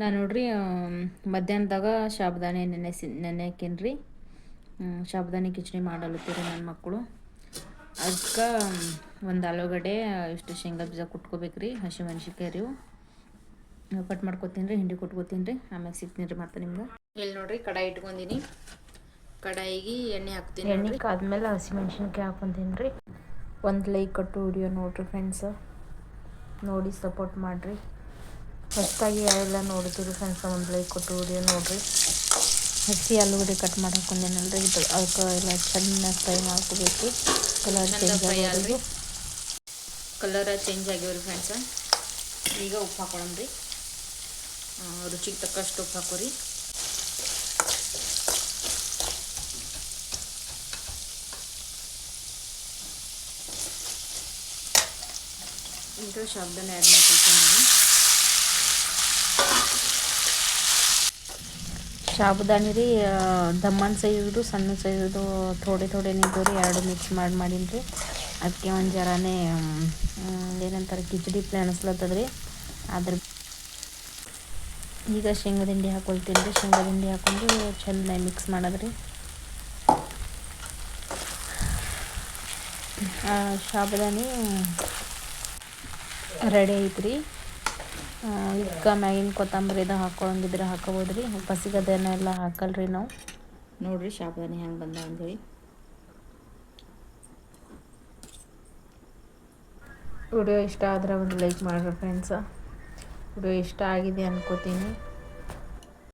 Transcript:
ನಾನು ನೋಡ್ರಿ ಮಧ್ಯಾಹ್ನದಾಗ ಶಾಬ್ದಾನಿ ನೆನೆಸಿ ನೆನೆಕೇನ್ರಿ. ಶಾಬ್ದಾನೆ ಕಿಚಡಿ ಮಾಡಲತ್ತೀರಿ ನನ್ನ ಮಕ್ಕಳು ಅದಕ್ಕೆ ಒಂದು ಆಲೂಗಡ್ಡೆ ಇಷ್ಟು ಶೇಂಗಾ ಬೀಜ ಕುಟ್ಕೋಬೇಕ್ರಿ ಹಸಿಮೆಣ್ಸಿಕಾಯಿ ರೀ ನೀವು ಕಟ್ ಮಾಡ್ಕೊತೀನಿ ರೀ ಹಿಂಡಿ ಕುಟ್ಕೋತೀನಿ ರೀ ಆಮೇಲೆ ಸಿಗ್ತೀನಿ ರೀ ಮತ್ತೆ ನಿಮ್ಗೆ. ಇಲ್ಲಿ ನೋಡ್ರಿ ಕಡಾಯಿ ಇಟ್ಕೊಂಡಿನಿ. ಕಡಾಯಿಗೆ ಎಣ್ಣೆ ಹಾಕ್ತೀನಿ ಎಣ್ಣೆ ಕಾದ್ಮೇಲೆ ಹಸಿಮೆಣ್ಸಿನ್ಕಾಯಿ ಹಾಕೊಂತೀನಿ ರೀ ಒಂದು ಲೈಕ್ ಕೊಟ್ಟು ವಿಡಿಯೋ ನೋಡ್ರಿ ಫ್ರೆಂಡ್ಸ್ ನೋಡಿ ಸಪೋರ್ಟ್ ಮಾಡಿರಿ. ಫಸ್ಟಾಗಿ ಯಾರೆಲ್ಲ ನೋಡಿದ್ರು ಫ್ರೆಂಡ್ಸ್ ಒಂದು ಲೈಕ್ ಕೊಟ್ಟು ವಿಡಿಯೋ ನೋಡಿರಿ. ಹಸಿ ಆಲೂಗಡ್ಡೆ ಕಟ್ ಮಾಡ್ಕೊಂಡೇನಲ್ರಿ ಇದು ಅದಕ್ಕೆ ಎಲ್ಲ ಚೆನ್ನಾಗಿ ಫ್ರೈ ಮಾಡ್ಕೋಬೇಕು. ಕಲರ್ ಚೇಂಜ್ ಆಗೋದು. ಕಲರ್ ಚೇಂಜ್ ಆಗ್ಯಾವ್ರಿ ಫ್ರೆಂಡ್ಸ ಈಗ ಉಪ್ಪು ಹಾಕೊಳ್ಳಿ ರುಚಿಗೆ ತಕ್ಕಷ್ಟು ಉಪ್ಪು ಹಾಕೋರಿ. ಇಂಥ ಶಬ್ದನ ಆ್ಯಡ್ ಮಾಡ್ಕೊಳ್ತೀನಿ ಸಾಬುದಾನಿ ರೀ ದಮ್ಮನ್ ಸೈಜ್ದು ಸಣ್ಣ ಸೈಜ್ದು ಥೋಡೆ ಥೋಡೆ ನಿಂತು ರೀ, ಎರಡು ಮಿಕ್ಸ್ ಮಾಡಿ ಮಾಡೀನಿ ರೀ. ಅದಕ್ಕೆ ಒಂದು ಜರಾನೇ ಏನಂತಾರೆ, ಕಿಚಡಿ ಪ್ಲೇ ಅನಿಸ್ಲತ್ತದ ರೀ. ಅದ್ರ ಈಗ ಶೇಂಗಾ ದಿಂಡಿ ಹಾಕೊಳ್ತೀನಿ ರೀ. ಶೇಂಗಾ ದಿಂಡಿ ಹಾಕೊಂಡು ಚೆಂದ ಮಿಕ್ಸ್ ಮಾಡೋದ್ರಿ ಸಾಬುದಾನಿ ರೆಡಿ ಐತ್ರಿ. ಇದಕ್ಕೆ ಮ್ಯಾಗಿನ ಇದು ಹಾಕೊಂಗಿದ್ರೆ ಹಾಕೋಬೋದು ರೀ ಎಲ್ಲ ಹಾಕಲ್ರಿ ನಾವು. ನೋಡಿರಿ ಶಾಪದಾನಿ ಹೆಂಗೆ ಬಂದ ಅಂದೇಳಿ ವಿಡಿಯೋ ಇಷ್ಟ ಆದ್ರೆ ಒಂದು ಲೈಕ್ ಮಾಡಿರಿ ಫ್ರೆಂಡ್ಸ ವಿಡಿಯೋ ಇಷ್ಟ ಆಗಿದೆ ಅನ್ಕೋತೀನಿ.